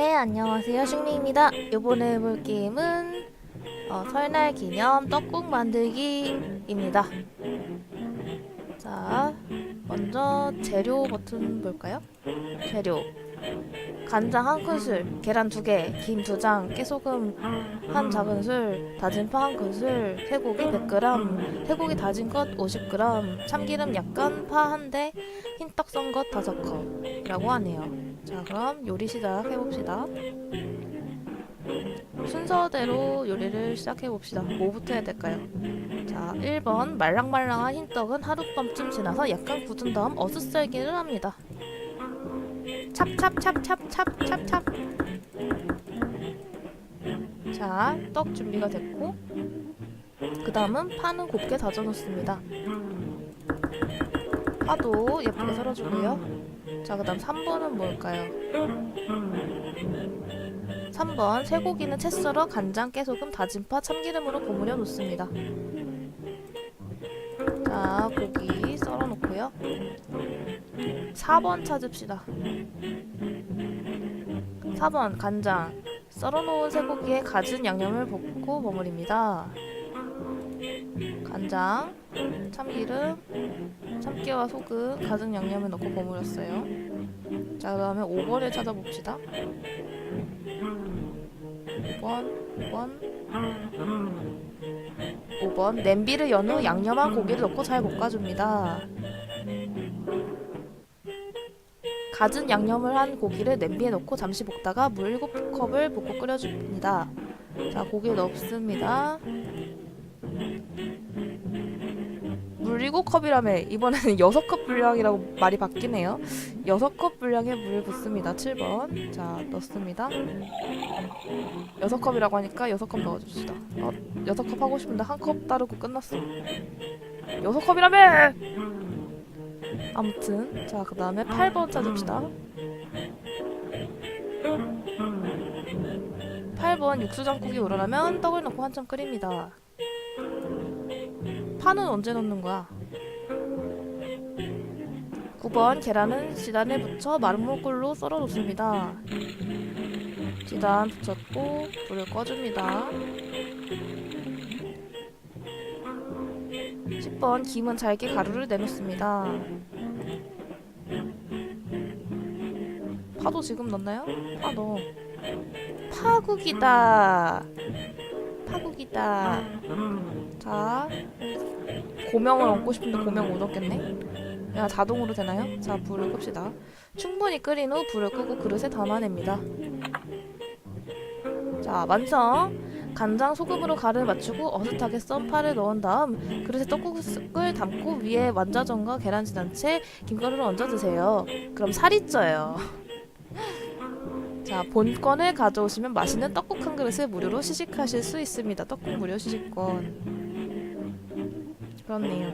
안녕하세요. 슝리입니다. 이번에 해볼 게임은 어, 설날 기념 떡국 만들기입니다. 자 먼저 재료 버튼 볼까요? 재료. 간장 한 큰술, 계란 두 개, 김 두 장, 깨소금 한 작은술, 다진 파 한 큰술, 쇠고기 100g, 쇠고기 다진 것 50g, 참기름 약간 파 한 대, 흰떡 썬것 5컵이라고 하네요. 자, 그럼 요리 시작해봅시다. 순서대로 요리를 시작해봅시다. 뭐부터 해야 될까요? 자, 1번 말랑말랑한 흰떡은 하룻밤쯤 지나서 약간 굳은 다음 어슷썰기를 합니다. 찹찹찹찹찹찹찹 자, 떡 준비가 됐고 그 다음은 파는 곱게 다져 놓습니다. 파도 예쁘게 썰어주고요. 자, 그 다음 3번은 뭘까요? 3번 쇠고기는 채 썰어 간장, 깨소금, 다진 파, 참기름으로 버무려 놓습니다. 자, 고기 썰어 놓고요. 4번 찾읍시다. 4번 간장 썰어 놓은 쇠고기에 가진 양념을 볶고 버무립니다. 간장, 참기름, 참깨와 소금, 가진 양념을 넣고 버무렸어요. 자, 그 다음에 5번을 찾아봅시다. 5번, 5번, 5번. 냄비를 연 후 양념한 고기를 넣고 잘 볶아줍니다. 갖은 양념을 한 고기를 냄비에 넣고 잠시 볶다가 물 7컵을 붓고 끓여줍니다. 자, 고기 넣습니다. 7컵이라며 이번에는 6컵 분량이라고 말이 바뀌네요. 6컵 분량의 물을 붓습니다. 7번. 자, 넣습니다. 6컵이라고 하니까 6컵 넣어줍시다. 어, 6컵 하고 싶은데 한 컵 따르고 끝났어. 6컵이라며! 아무튼 자 그 다음에 8번 찾읍시다 8번 육수장국이 우러나면 떡을 넣고 한참 끓입니다 파는 언제 넣는 거야 9번 계란은 지단에 붙여 마른 물꿀로 썰어 놓습니다 지단 붙였고 불을 꺼줍니다 10번 김은 잘게 가루를 내놓습니다. 파도 지금 넣나요? 파 넣어. 파국이다. 파국이다. 자, 고명을 얹고 싶은데 고명 못 얹겠네. 야, 자동으로 되나요? 자, 불을 끕시다. 충분히 끓인 후 불을 끄고 그릇에 담아냅니다. 자, 완성! 간장 소금으로 간을 맞추고 어슷하게 썬 파를 넣은 다음 그릇에 떡국을 담고 위에 완자전과 계란지단채 김가루를 얹어 드세요. 그럼 살이 쪄요. 자 본건을 가져오시면 맛있는 떡국 한 그릇을 무료로 시식하실 수 있습니다. 떡국 무료 시식권. 그렇네요.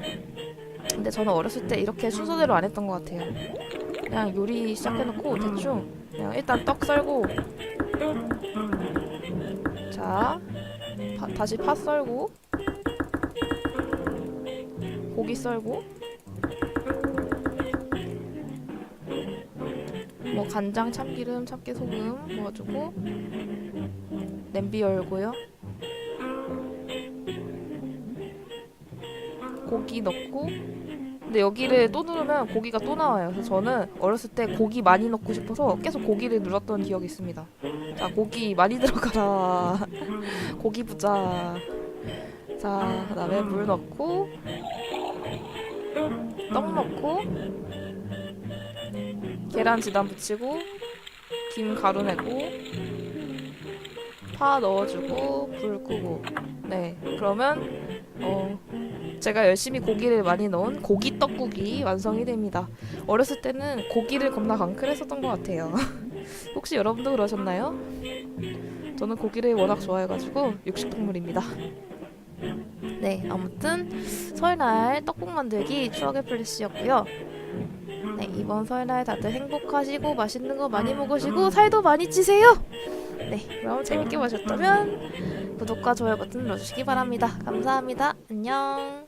근데 저는 어렸을 때 이렇게 순서대로 안 했던 것 같아요. 그냥 요리 시작해놓고 대충 그냥 일단 떡 썰고 자 파, 다시 파 썰고 고기 썰고 뭐 간장 참기름 참깨 소금 넣어주고 냄비 열고요 고기 넣고 근데 여기를 또 누르면 고기가 또 나와요. 그래서 저는 어렸을 때 고기 많이 넣고 싶어서 계속 고기를 눌렀던 기억이 있습니다. 자 고기 많이 들어가라. 고기 부자. 자 그 다음에 물 넣고 떡 넣고 계란 지단 붙이고 김 가루 내고 파 넣어주고 불 끄고. 네 그러면 어 제가 열심히 고기를 많이 넣은 고기 떡국이 완성이 됩니다 어렸을 때는 고기를 겁나 강클했었던 것 같아요 혹시 여러분도 그러셨나요? 저는 고기를 워낙 좋아해가지고 육식동물입니다. 네, 아무튼 설날 떡국 만들기 추억의 플래시였고요. 네, 이번 설날 다들 행복하시고 맛있는 거 많이 먹으시고 살도 많이 찌세요. 네, 그럼 재밌게 보셨다면 구독과 좋아요 버튼 눌러주시기 바랍니다. 감사합니다. 안녕.